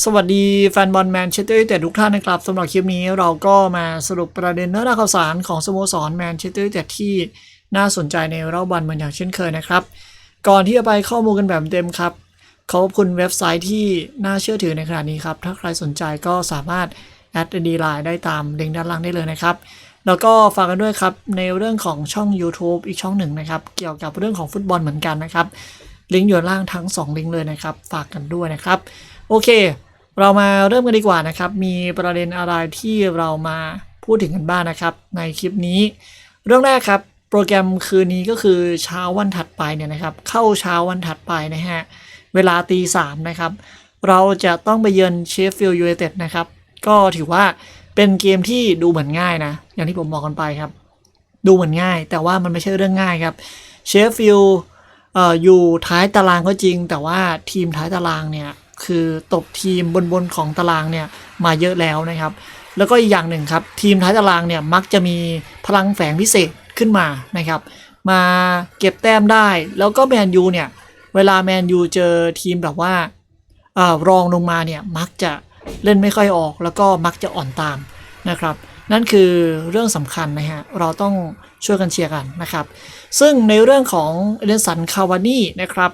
สวัสดีแฟนบอลแมนเชสเตอร์ยูไนเต็ดทุกท่านนะครับสำหรับคลิปนี้เราก็มาสรุปประเด็นเนื้อหาข่าวสารของสโมสรแมนเชสเตอร์ยูไนเต็ดที่น่าสนใจในรอบวันเหมือนอย่างเช่นเคยนะครับ ก่อนที่จะไปข้อมูลกันแบบเต็มครับ ขอบคุณเว็บไซต์ที่น่าเชื่อถือในขณะนี้ครับ ถ้าใครสนใจก็สามารถแอดดีไลน์ได้ตามลิงก์ด้านล่างได้เลยนะครับ แล้วก็ฝากกันด้วยครับในเรื่องของช่อง YouTube อีกช่องหนึ่งนะครับ เกี่ยวกับเรื่องของฟุตบอลเหมือนกันนะครับ ลิงก์อยู่ด้านล่างทั้ง 2 ลิงก์เลยนะครับ ฝากกันด้วยนะครับ โอเค เรามาเริ่มกันดีกว่านะครับ มีประเด็นอะไรที่เรามาพูดถึงกันบ้างนะครับ ในคลิปนี้ เรื่องแรกครับ โปรแกรมคืนนี้ก็คือเช้าวันถัดไปเนี่ยนะครับ เข้าเช้าวันถัดไปนะฮะ เวลาตีสามนะครับ เราจะต้องไปเยือนเชฟฟิลด์ยูไนเต็ดนะครับ ก็ถือว่าเป็นเกมที่ดูเหมือนง่ายนะ อย่างที่ผมบอกกันไปครับ ดูเหมือนง่าย แต่ว่ามันไม่ใช่เรื่องง่ายครับ เชฟฟิลด์ เอ่ออยู่ท้ายตารางก็จริง แต่ว่าทีมท้ายตารางเนี่ยคือตบทีมบนๆของตารางเนี่ยมาเยอะแล้วนะครับ แล้วก็อีกอย่างหนึ่งครับ ทีมท้ายตารางเนี่ยมักจะมีพลังแฝงพิเศษขึ้นมานะครับ มาเก็บแต้มได้ แล้วก็แมนยูเนี่ยเวลาแมนยูเจอทีมแบบว่าอ่อรองลงมาเนี่ยมักจะเล่นไม่ค่อยออก แล้วก็มักจะอ่อนตามนะครับ นั่นคือเรื่องสำคัญนะฮะ เราต้องช่วยกันเชียร์กันนะครับ ซึ่งในเรื่องของเอเดนสันคาวานี่นะครับ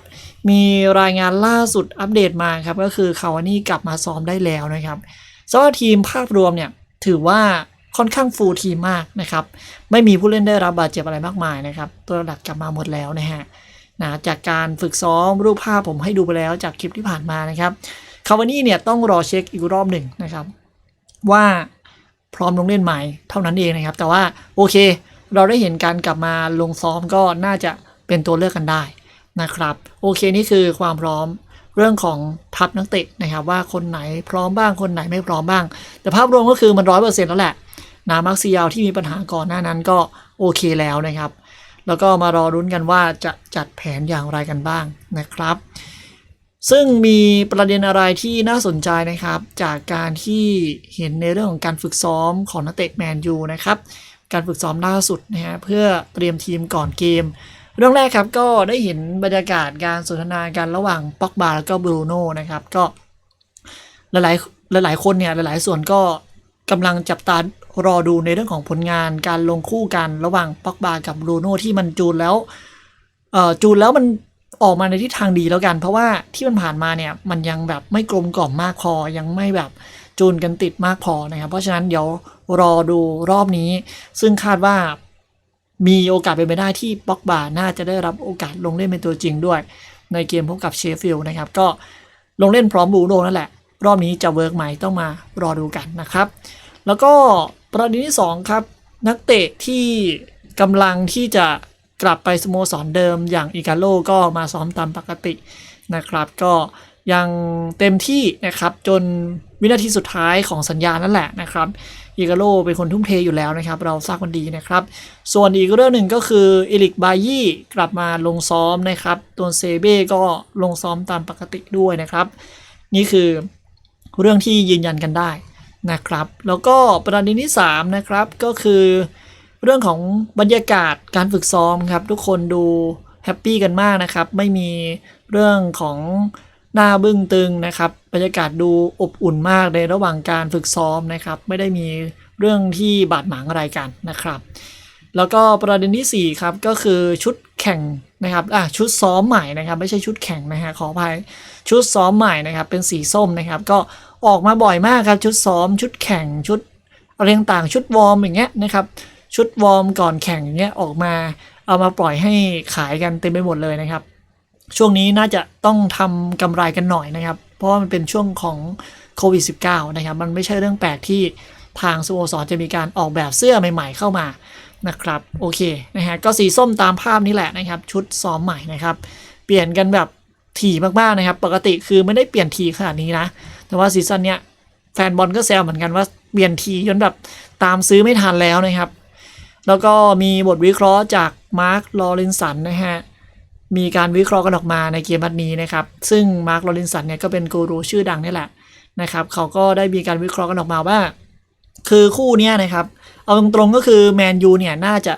มีรายงานล่าสุดอัปเดตมาครับ ก็คือคาวานี่กลับมาซ้อมได้แล้วนะครับสำหรับทีมภาพรวมเนี่ยถือว่าค่อนข้างฟูลทีมมากนะครับ ไม่มีผู้เล่นได้รับบาดเจ็บอะไรมากมายนะครับ ตัวหลักกลับมาหมดแล้วนะฮะนะจากการฝึกซ้อมรูปภาพผมให้ดูไปแล้วจากคลิปที่ผ่านมานะครับคาวานี่เนี่ยต้องรอเช็คอีกรอบหนึ่งนะครับ ว่า พร้อมลงเล่นไหม่เท่านั้นเองนะครับ แต่ว่าโอเค เราได้เห็นการกลับมาลงซ้อมก็น่าจะเป็นตัวเลือกกันได้นะครับ โอเคนี่คือความพร้อมเรื่องของทัพนักเตะนะครับ ว่าคนไหนพร้อมบ้างคนไหนไม่พร้อมบ้าง แต่ภาพรวมก็คือมันร้อยเปอร์เซ็นต์แล้วแหละนามักซิยาวที่มีปัญหาก่อนหน้านั้นก็โอเคแล้วนะครับ แล้วก็มารอรุ้นกันว่าจะจัดแผนอย่างไรกันบ้างนะครับ ซึ่งมีประเด็นอะไรที่น่าสนใจนะครับ จากการที่เห็นในเรื่องของการฝึกซ้อมของนักเตะแมนยูนะครับ การฝึกซ้อมล่าสุดนะฮะเพื่อเตรียมทีมก่อนเกม เรื่องแรกครับก็ได้เห็นบรรยากาศการสนทนากันระหว่างป็อกบาแล้วก็บรูโน่นะครับก็หลายๆหลายคนเนี่ยหลายๆ ส่วนก็กำลังจับตารอดูในเรื่องของผลงานการลงคู่กันระหว่างป็อกบากับบรูโน่ที่มันจูนแล้วเอ่อจูนแล้วมัน ออกมาในทิศทางดีแล้วกัน เพราะว่าที่มันผ่านมาเนี่ยมันยังแบบไม่กลมกล่อมมากพอยังไม่แบบจูนกันติดมากพอนะครับเพราะฉะนั้นเดี๋ยวรอดูรอบนี้ ซึ่งคาดว่ามีโอกาสเป็นไปได้ที่ป็อกบาน่าจะได้รับโอกาสลงเล่นเป็นตัวจริงด้วย ในเกมพบกับเชฟฟิลด์นะครับ ก็ลงเล่นพร้อมบูโน่นั่นแหละ รอบนี้จะเวิร์กไหมต้องมารอดูกันนะครับ แล้วก็ประเด็นที่ 2 ครับ นักเตะที่กำลังที่จะ กลับไปสโมสรเดิมอย่างอิกาโลก็มาซ้อมตามปกตินะครับ ก็ยังเต็มที่นะครับจนวินาทีสุดท้ายของสัญญานั่นแหละนะครับอิกาโลเป็นคนทุ่มเทอยู่แล้วนะครับ เราทราบกันดีนะครับ ส่วนอีกเรื่องหนึ่งก็คืออิลิกบายี่กลับมาลงซ้อมนะครับตัวเซเบ้ก็ลงซ้อมตามปกติด้วยนะครับ นี่คือเรื่องที่ยืนยันกันได้นะครับ แล้วก็ประเด็นที่ 3 นะครับก็คือ เรื่องของบรรยากาศการฝึกซ้อมครับ ทุกคนดูแฮปปี้กันมากนะครับ ไม่มีเรื่องของหน้าบึ้งตึงนะครับ บรรยากาศดูอบอุ่นมากในระหว่างการฝึกซ้อมนะครับ ไม่ได้มีเรื่องที่บาดหมางอะไรกันนะครับ แล้วก็ประเด็นที่4ครับก็คือชุดแข่งนะครับอะชุดซ้อมใหม่นะครับ ไม่ใช่ชุดแข่งนะฮะขออภัยชุดซ้อมใหม่นะครับ เป็นสีส้มนะครับ ก็ออกมาบ่อยมากครับชุดซ้อมชุดแข่งชุดอะไรต่างๆชุดวอร์มอย่างเงี้ยนะครับ ชุดวอร์มก่อนแข่งอย่างเงี้ยออกมาเอามาปล่อยให้ขายกันเต็มไปหมดเลยนะครับ ช่วงนี้น่าจะต้องทำกำไรกันหน่อยนะครับ เพราะว่ามันเป็นช่วงของโควิด -19 นะครับ มันไม่ใช่เรื่องแปลกที่ทางสโมสรจะมีการออกแบบเสื้อใหม่ๆเข้ามานะครับ โอเคนะฮะก็สีส้มตามภาพนี้แหละนะครับ ชุดซ้อมใหม่นะครับ เปลี่ยนกันแบบถี่มากๆนะครับ ปกติคือไม่ได้เปลี่ยนทีขนาดนี้นะ แต่ว่าซีซั่นเนี้ยแฟนบอลก็แซวเหมือนกันว่าเปลี่ยนทีจนแบบตามซื้อไม่ทันแล้วนะครับ แล้วก็มีบทวิเคราะห์จากมาร์คลอเรนสันนะฮะมีการวิเคราะห์กันออกมาในเกมนัดนี้นะครับ ซึ่งมาร์คลอเรนสันเนี่ยก็เป็นกูรูชื่อดังนี่แหละนะครับเขาก็ได้มีการวิเคราะห์กันออกมาว่า คือคู่นี้นะครับ เอาตรงๆก็คือแมนยูเนี่ยน่าจะ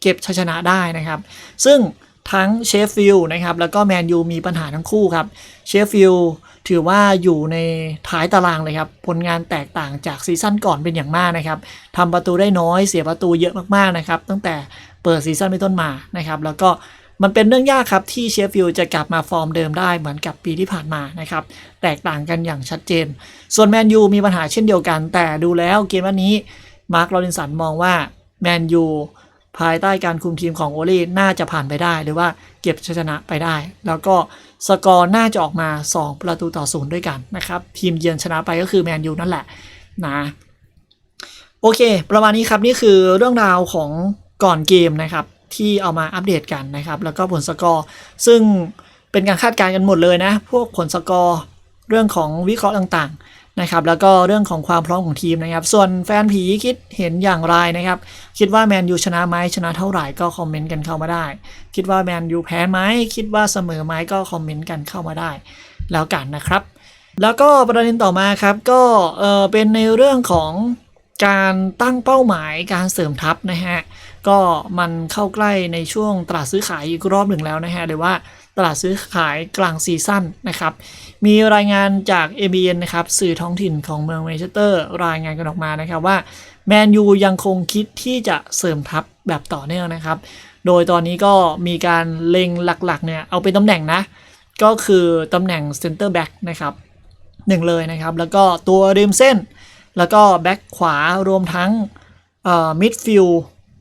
เก็บชัยชนะได้นะครับ ซึ่ง ทั้งเชฟฟิลด์นะครับแล้วก็แมนยูมีปัญหาทั้งคู่ครับเชฟฟิลด์ถือว่าอยู่ในท้ายตารางเลยครับ ผลงานแตกต่างจากซีซั่นก่อนเป็นอย่างมากนะครับทำประตูได้น้อยเสียประตูเยอะมากๆนะครับตั้งแต่เปิดซีซั่นเป็นต้นมานะครับแล้วก็มันเป็นเรื่องยากครับที่เชฟฟิลด์จะกลับมาฟอร์มเดิมได้เหมือนกับปีที่ผ่านมานะครับแตกต่างกันอย่างชัดเจน ส่วนแมนยูมีปัญหาเช่นเดียวกัน แต่ดูแล้วเกมวันนี้มาร์คลอรินสันมองว่าแมนยู ภายใต้การคุมทีมของโอลีน่าจะผ่านไปได้ หรือว่าเก็บชัยชนะไปได้ แล้วก็สกอร์น่าจะออกมา 2 ประตูต่อศูนย์ด้วยกันนะครับ ทีมเยือนชนะไปก็คือแมนยูนั่นแหละนะโอเค ประมาณนี้ครับนี่คือเรื่องราวของก่อนเกมนะครับ ที่เอามาอัปเดตกันนะครับ แล้วก็ผลสกอร์ซึ่งเป็นการคาดการณ์กันหมดเลยนะ พวกผลสกอร์เรื่องของวิเคราะห์ต่างๆ นะครับแล้วก็เรื่องของความพร้อมของทีมนะครับ ส่วนแฟนผีคิดเห็นอย่างไรนะครับ คิดว่าแมนยูชนะไหมชนะเท่าไหร่ก็คอมเมนต์กันเข้ามาได้ คิดว่าแมนยูแพ้ไหมคิดว่าเสมอไหมก็คอมเมนต์กันเข้ามาได้ แล้วกันนะครับ แล้วก็ประเด็นต่อมาครับก็เออเป็นในเรื่องของการตั้งเป้าหมายการเสริมทัพนะฮะก็มันเข้าใกล้ในช่วงตลาดซื้อขายอีกรอบหนึ่งแล้วนะฮะหรือว่าตลาดซื้อขายกลางซีซั่นนะครับ มีรายงานจาก ABN นะครับสื่อท้องถิ่นของเมืองแมนเชสเตอร์ รายงานกันออกมานะครับว่าแมนยูยังคงคิดที่จะเสริมทัพแบบต่อเนื่องนะครับ โดยตอนนี้ก็มีการเล็งหลักๆเนี่ยเอาเป็นตำแหน่งนะ ก็คือตำแหน่งเซนเตอร์แบ็กนะครับหนึ่งเลยนะครับ แล้วก็ตัวริมเส้น แล้วก็แบ็กขวารวมทั้งมิดฟิล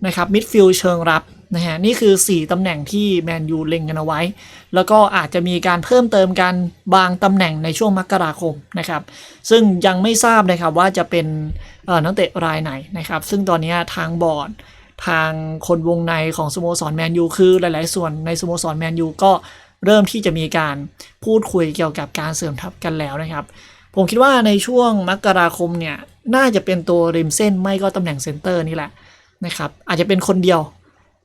นะครับมิดฟิลเชิงรับ นะฮะนี่คือ 4 ตำแหน่งที่แมนยูเล็งกันเอาไว้ แล้วก็อาจจะมีการเพิ่มเติมกันบางตำแหน่งในช่วงมกราคมนะครับซึ่งยังไม่ทราบนะครับว่าจะเป็นนักเตะรายไหนนะครับซึ่งตอนนี้ทางบอร์ดทางคนวงในของสโมสรแมนยูคือหลาย ๆ ส่วนในสโมสรแมนยูก็เริ่มที่จะมีการพูดคุยเกี่ยวกับการเสริมทัพกันแล้วนะครับ ผมคิดว่าในช่วงมกราคมเนี่ยน่าจะเป็นตัวริมเส้นไม่ก็ตำแหน่งเซนเตอร์นี่แหละนะครับอาจจะเป็นคนเดียว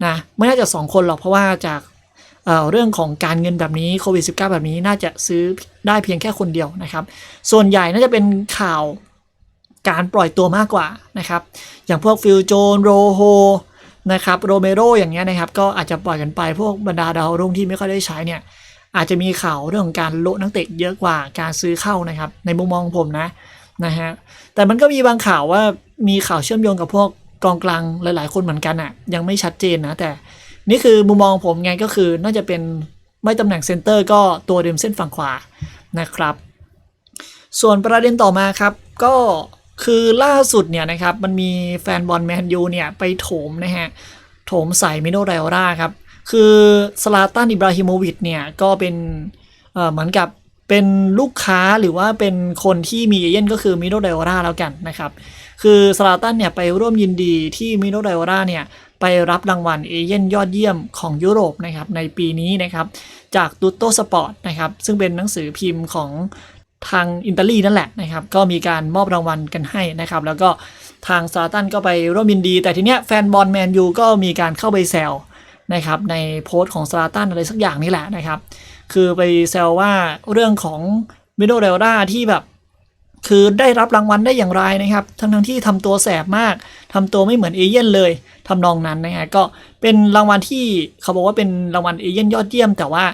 นะไม่น่าจะ 2 คนหรอกเพราะว่าจากเเรื่องของการเงินแบบนี้โควิด -19 แบบนี้น่าจะซื้อได้เพียงแค่คนเดียวนะครับ ส่วนใหญ่น่าจะเป็นข่าวการปล่อยตัวมากกว่านะครับ อย่างพวกฟิลโจนโรโฮนะครับโรเมโรอย่างเงี้ยนะครับ ก็อาจจะปล่อยกันไปพวกบรรดาดาวรุ่งที่ไม่ค่อยได้ใช้เนี่ยอาจจะมีข่าวเรื่องของการโละนักเตะเยอะกว่าการซื้อเข้านะครับ ในมุมมองผมนะนะฮะแต่มันก็มีบางข่าวว่ามีข่าวเชื่อมโยงกับพวก กองกลางหลาย ๆ คนเหมือนกันอะ่ะ ยังไม่ชัดเจนนะ แต่นี่คือมุมมองผมไงก็คือน่าจะเป็นไม่ตำแหน่งเซนเตอร์ก็ตัวริมเส้นฝั่งขวานะครับ ส่วนประเด็นต่อมาครับ ก็คือล่าสุดเนี่ยนะครับ มันมีแฟนบอลแมนยูเนี่ยไปโถมนะฮะ โถมใส่มิโนไรโอราครับ คือสลาตันอิบราฮิโมวิชเนี่ยก็เป็นเอ่อเหมือนกับเป็นลูกค้าหรือว่าเป็นคนที่มีเอเย่นก็คือมิโนไรโอราแล้วกันนะครับ คือสลาตันเนี่ยไปร่วมยินดีที่มิโนไรโอราเนี่ยไปรับรางวัลเอเย่นยอดเยี่ยมของยุโรปนะครับในปีนี้นะครับจากตูโตสปอร์ตนะครับซึ่งเป็นหนังสือพิมพ์ของทางอิตาลีนั่นแหละนะครับก็มีการมอบรางวัลกันให้นะครับแล้วก็ทางซาตันก็ไปร่วมยินดี แต่ทีเนี้ยแฟนบอลแมนยูก็มีการเข้าไปแซวนะครับในโพสต์ของซาตันอะไรสักอย่างนี่แหละนะครับคือไปแซวว่าเรื่องของมิโดเรลดาที่แบบ คือได้รับรางวัลได้อย่างไรนะครับ ทั้งทั้งที่ทำตัวแสบมากทำตัวไม่เหมือนเอเย่นเลยทำนองนั้นนะฮะก็เป็นรางวัลที่เขาบอกว่าเป็นรางวัลเอเย่นยอดเยี่ยม แต่ว่า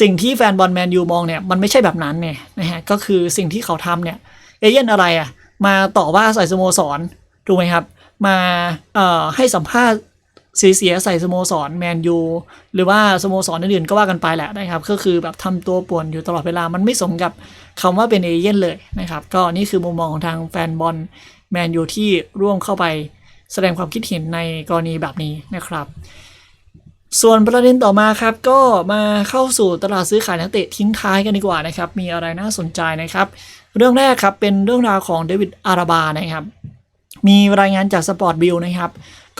สิ่งที่แฟนบอลแมนยูมองเนี่ยมันไม่ใช่แบบนั้นเนี่ยนะฮะก็คือสิ่งที่เขาทำเนี่ยเอเย่นอะไรอะ่ะมาต่อว่าใส่สโมสรถูกไหมครับ มาเอ่อให้สัมภาษณ์เสียๆใส่สโมสรแมนยูหรือว่าสโมสรอื่นๆก็ว่ากันไปแหละนะครับ ก็คือแบบทำตัวป่วนอยู่ตลอดเวลามันไม่สมกับ คำว่าเป็นเอเย่นเลยนะครับ ก็นี่คือมุมมองของทางแฟนบอลแมนยูที่ร่วมเข้าไปแสดงความคิดเห็นในกรณีแบบนี้นะครับ ส่วนประเด็นต่อมาครับ ก็มาเข้าสู่ตลาดซื้อขายนักเตะทิ้งท้ายกันดีกว่านะครับ มีอะไรน่าสนใจนะครับ เรื่องแรกครับเป็นเรื่องราวของเดวิดอาราบานะครับ มีรายงานจากสปอร์ตบิลนะครับ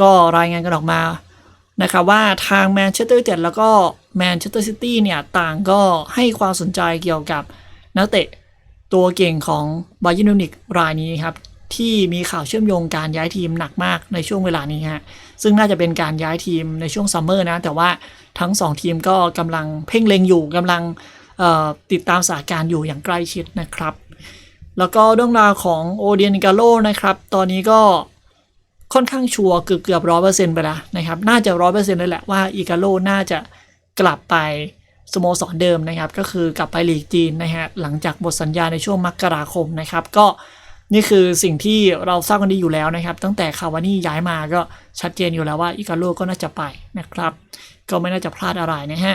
ก็รายงานกันออกมานะครับว่าทางแมนเชสเตอร์ยูไนเต็ดแล้วก็แมนเชสเตอร์ซิตี้เนี่ยต่างก็ให้ความสนใจเกี่ยวกับ นักเตะตัวเก่งของบา y ย r n มิวนิกรายนี้ครับที่มีข่าวเชื่อมโยงการย้ายทีมหนักมากในช่วงเวลานี้ฮะซึ่งน่าจะเป็นการย้ายทีมในช่วงซัมเมอร์นะแต่ว่าทั้ง 2 ทีมก็กำลังเพ่งเล็งอยู่กำลังติดตามสถานการณ์อยู่อย่างใกล้ชิดนะครับ แล้วก็เรื่องราวของโอเดียนิกาโลนะครับ ตอนนี้ก็ค่อนข้างชัวร์เกือบเกือบร้อยเปอร์เซ็นต์ไปแล้วนะครับ น่าจะร้อยเปอร์เซ็นต์เลยแหละว่าอีกาโลน่าจะกลับไป สโมสรเดิมนะครับ ก็คือกลับไปลีกจีนนะฮะหลังจากหมดสัญญาในช่วงมกราคมนะครับ ก็นี่คือสิ่งที่เราทราบกันดีอยู่แล้วนะครับ ตั้งแต่คาวานี่ย้ายมาก็ชัดเจนอยู่แล้วว่าอิกาโลก็น่าจะไปนะครับ ก็ไม่น่าจะพลาดอะไรนะฮะ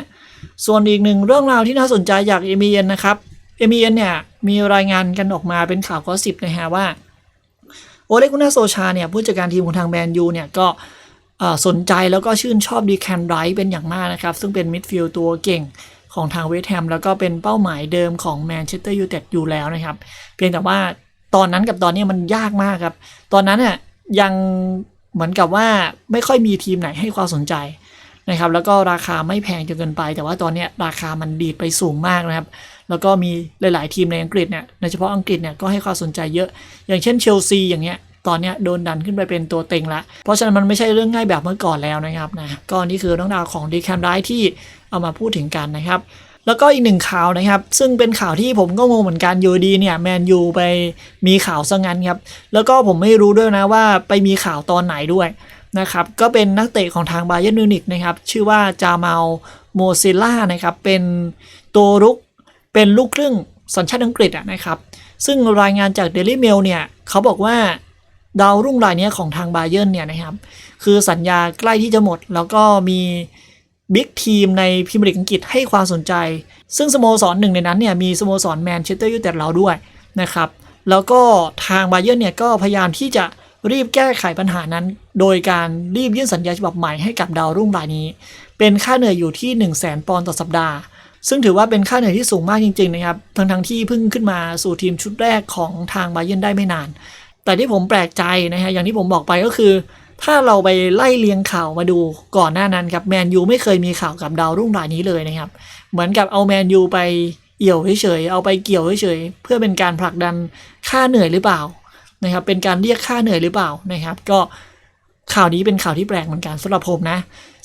ส่วนอีกหนึ่งเรื่องราวที่น่าสนใจจากเอ e n นนะครับเอ e n เนี่ยมีรายงานกันออกมาเป็นข่าวก็สิบนะฮะว่าโอเลกุนาโซชาเนี่ยผู้จัดการทีมของทางแมนยูเนี่ยก็ สนใจแล้วก็ชื่นชอบดีแคนไรท์เป็นอย่างมากนะครับ ซึ่งเป็นมิดฟิลด์ตัวเก่งของทางเวสต์แฮมแล้วก็เป็นเป้าหมายเดิมของแมนเชสเตอร์ยูไนเต็ดอยู่แล้วนะครับ เพียงแต่ว่าตอนนั้นกับตอนนี้มันยากมากครับ ตอนนั้นเนี่ยยังเหมือนกับว่าไม่ค่อยมีทีมไหนให้ความสนใจนะครับ แล้วก็ราคาไม่แพงจนเกินไป แต่ว่าตอนนี้ราคามันดีดไปสูงมากนะครับ แล้วก็มีหลาย ๆ ทีมในอังกฤษเนี่ยโดยเฉพาะอังกฤษเนี่ยก็ให้ความสนใจเยอะ อย่างเช่นเชลซีอย่างเงี้ย ตอนเนี้ยโดนดันขึ้นไปเป็นตัวเต็งละ เพราะฉะนั้นมันไม่ใช่เรื่องง่ายแบบเมื่อก่อนแล้วนะครับนะก็นี่คือเรื่องราวของดีแคมไรที่เอามาพูดถึงกันนะครับแล้วก็อีกหนึ่งข่าวนะครับ ซึ่งเป็นข่าวที่ผมก็งงเหมือนกันอยู่ดีเนี่ยแมนยูไปมีข่าวซะงั้นครับ แล้วก็ผมไม่รู้ด้วยนะว่าไปมีข่าวตอนไหนด้วยนะครับ ก็เป็นนักเตะของทางบาเย r n m มิวนิกนะครับ ชื่อว่าจามาลโมซิล่านะครับ เป็นตัวรุกเป็นลูกครึ่งสัญชาติอังกฤษนะครับ ซึ่งรายงานจาก Daily Mail เนี่ยเขาบอกว่า ดาวรุ่งรายนี้ของทางบาเย r n เนี่ยนะครับคือสัญญาใกล้ที่จะหมด แล้วก็มีบิ๊กทีมในพรีเมียร์ลีกอังกฤษให้ความสนใจ ซึ่งสโมสรหนึ่งในนั้นเนี่ยมีสโมสรแมนเชสเตอร์ยูไนเต็ดเราด้วยนะครับแล้วก็ทางบาเย r n เนี่ยก็พยายามที่จะรีบแก้ไขปัญหานั้น โดยการรีบยื่นสัญญาฉบับใหม่ให้กับดาวรุ่งรายนี้ เป็นค่าเหนื่อยอยู่ที่ 1 0 0 0 0แปอนด์ต่อสัปดาห์ ซึ่งถือว่าเป็นค่าเหนื่อยที่สูงมากจริงๆนะครับทั้งๆที่เพิ่งขึ้นมาสู่ทีมชุดแรกของทางบาเย r n ได้ไม่นาน แต่ที่ผมแปลกใจนะฮะอย่างที่ผมบอกไปก็คือ ถ้าเราไปไล่เลียงข่าวมาดูก่อนหน้านั้นครับแมนยูไม่เคยมีข่าวกับดาวรุ่งรายนี้เลยนะครับ เหมือนกับเอาแมนยูไปเอี่ยวเฉยๆเอาไปเกี่ยวเฉยๆเพื่อเป็นการผลักดันค่าเหนื่อยหรือเปล่านะครับเป็นการเรียกค่าเหนื่อยหรือเปล่านะครับ ก็ข่าวนี้เป็นข่าวที่แปลกเหมือนกันสำหรับผมนะ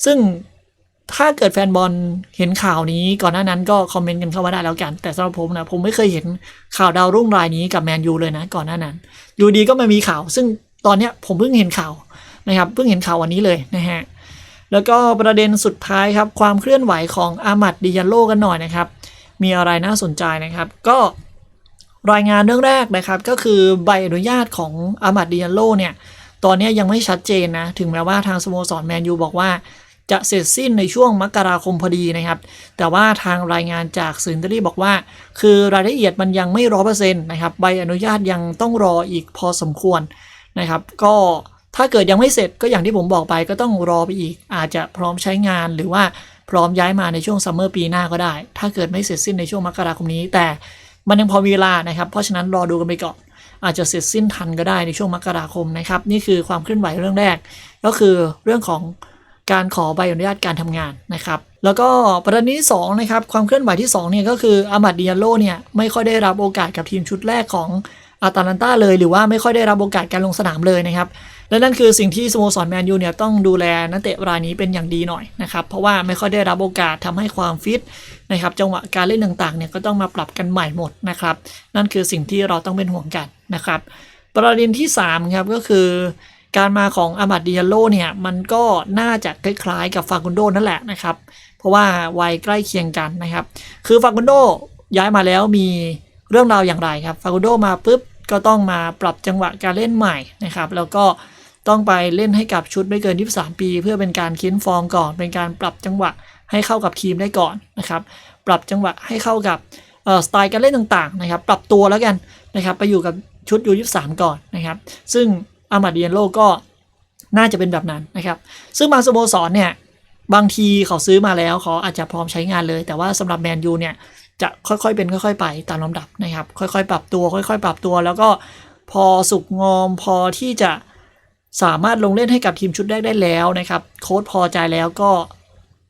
ซึ่ง ถ้าเกิดแฟนบอลเห็นข่าวนี้ก่อนหน้านั้นก็คอมเมนต์กันเข้ามาได้แล้วกัน แต่สำหรับผมนะผมไม่เคยเห็นข่าวดาวรุ่งรายนี้กับแมนยูเลยนะก่อนหน้านั้น อยู่ดีก็มามีข่าว ซึ่งตอนเนี้ยผมเพิ่งเห็นข่าวนะครับเพิ่งเห็นข่าววันนี้เลยนะฮะแล้วก็ประเด็นสุดท้ายครับความเคลื่อนไหวของอามัดดิยันโลกันหน่อยนะครับ มีอะไรน่าสนใจนะครับ ก็รายงานเรื่องแรกนะครับก็คือใบอนุญาตของอามัดดิยันโลเนี่ยตอนนี้ยังไม่ชัดเจนนะถึงแม้ว่าทางสโมสรแมนยูบอกว่า จะเสร็จสิ้นในช่วงมกราคมพอดีนะครับ แต่ว่าทางรายงานจากสื่ออิตาลีบอกว่า คือรายละเอียดมันยังไม่ร้อเปอร์เซ็นต์นะครับใบอนุญาตยังต้องรออีกพอสมควรนะครับ ก็ถ้าเกิดยังไม่เสร็จก็อย่างที่ผมบอกไปก็ต้องรอไปอีก อาจจะพร้อมใช้งานหรือว่าพร้อมย้ายมาในช่วงซัมเมอร์ปีหน้าก็ได้ ถ้าเกิดไม่เสร็จสิ้นในช่วงมกราคมนี้ แต่มันยังพอมีเวลานะครับ เพราะฉะนั้นรอดูกันไปก่อน อาจจะเสร็จสิ้นทันก็ได้ในช่วงมกราคมนะครับ นี่คือความเคลื่อนไหวเรื่องแรก ก็คือเรื่องของ การขอใบอนุญาตการทำงานนะครับแล้วก็ประเด็นที่2นะครับความเคลื่อนไหวที่2เนี่ยก็คืออามัดดิยาโลเนี่ยไม่ค่อยได้รับโอกาสกับทีมชุดแรกของอาตาลันตาเลยหรือว่าไม่ค่อยได้รับโอกาสการลงสนามเลยนะครับ และนั่นคือสิ่งที่สโมสรแมนยูเนี่ยต้องดูแลนักเตะรายนี้เป็นอย่างดีหน่อยนะครับ เพราะว่าไม่ค่อยได้รับโอกาสทำให้ความฟิตนะครับจังหวะการเล่นต่างๆเนี่ยก็ต้องมาปรับกันใหม่หมดนะครับ นั่นคือสิ่งที่เราต้องเป็นห่วงกันนะครับ ประเด็นที่3ครับก็คือ การมาของอามัดดิยาโลเนี่ยมันก็น่าจะคล้ายๆกับฟากุนโดนั่นแหละนะครับ เพราะว่าวัยใกล้เคียงกันนะครับ คือฟากุนโดย้ายมาแล้วมีเรื่องราวอย่างไรครับฟากุนโดมาปุ๊บก็ต้องมาปรับจังหวะการเล่นใหม่นะครับ แล้วก็ต้องไปเล่นให้กับชุดไม่เกิน 23 ปี เพื่อเป็นการเค้นฟอร์มก่อน เป็นการปรับจังหวะให้เข้ากับทีมได้ก่อนนะครับ ปรับจังหวะให้เข้ากับสไตล์การเล่นต่างๆนะครับ ปรับตัวแล้วกันนะครับ ไปอยู่กับชุดยู23ก่อนนะครับ ซึ่ง อามาดิเอนโลก็น่าจะเป็นแบบนั้นนะครับ ซึ่งบางสโมสรเนี่ยบางทีเขาซื้อมาแล้วเขาอาจจะพร้อมใช้งานเลย แต่ว่าสำหรับแมนยูเนี่ยจะค่อยๆเป็นค่อยๆ ไปตามลำดับนะครับ ค่อยๆ ปรับตัว ค่อยๆ ปรับตัว แล้วก็พอสุกงอมพอที่จะสามารถลงเล่นให้กับทีมชุดแรกได้แล้วนะครับโค้ชพอใจแล้วก็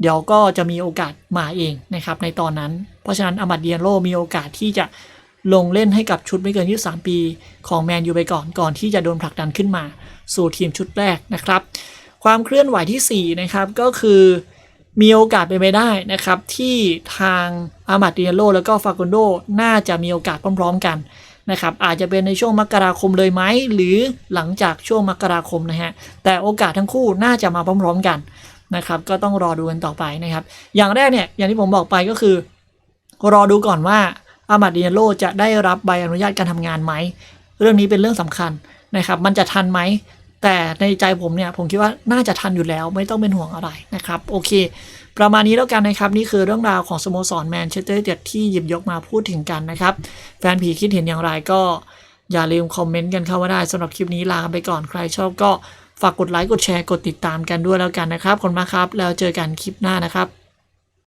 เดี๋ยวก็จะมีโอกาสมาเองนะครับในตอนนั้น เพราะฉะนั้นอามัดเดียนโลมีโอกาสที่จะ ลงเล่นให้กับชุดไม่เกิน 23 ปี ของแมนยูไปก่อนก่อนที่จะโดนผลักดันขึ้นมา สู่ทีมชุดแรกนะครับ ความเคลื่อนไหวที่ 4 นะครับ ก็คือมีโอกาสเป็นไปได้นะครับ ที่ทางอามัดเดียโลแล้วก็ฟาโกนโดน่าจะมีโอกาสพร้อม ๆ กันนะครับอาจจะเป็นในช่วงมกราคมเลยไหมหรือหลังจากช่วงมกราคมนะฮะแต่โอกาสทั้งคู่น่าจะมาพร้อม ๆ กันนะครับก็ต้องรอดูกันต่อไปนะครับ อย่างแรกเนี่ยอย่างที่ผมบอกไปก็คือ รอดูก่อนว่า อามาดิเนโลจะได้รับใบอนุญาตการทำงานไหม เรื่องนี้เป็นเรื่องสำคัญนะครับ มันจะทันไหม แต่ในใจผมเนี่ยผมคิดว่าน่าจะทันอยู่แล้วไม่ต้องเป็นห่วงอะไรนะครับ โอเค ประมาณนี้แล้วกันนะครับ นี่คือเรื่องราวของสโมสรแมนเชสเตอร์ยูไนเต็ดที่หยิบยกมาพูดถึงกันนะครับ แฟนผีคิดเห็นอย่างไรก็อย่าลืมคอมเมนต์กันเข้ามาได้สำหรับคลิปนี้ลาไปก่อนใครชอบก็ฝากกดไลค์กดแชร์กดติดตามกันด้วยแล้วกันนะครับขอบคุณมากครับ แล้วเจอกันคลิปหน้านะครับ